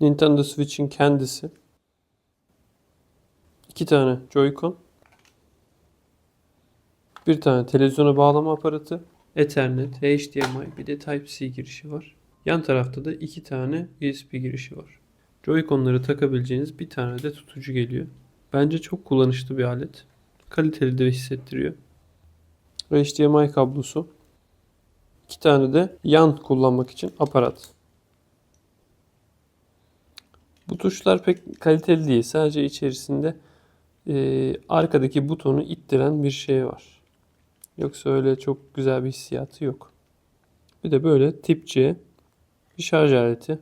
Nintendo Switch'in kendisi. iki tane Joy-Con. Bir tane televizyona bağlama aparatı. Ethernet, HDMI, bir de Type-C girişi var. Yan tarafta da iki tane USB girişi var. Joy-Con'ları takabileceğiniz bir tane de tutucu geliyor. Bence çok kullanışlı bir alet. Kaliteli de hissettiriyor. HDMI kablosu. İki tane de yan kullanmak için aparat. Bu tuşlar pek kaliteli değil. Sadece içerisinde e, arkadaki butonu ittiren bir şey var. Yoksa öyle çok güzel bir hissiyatı yok. Bir de böyle tip bir şarj aleti.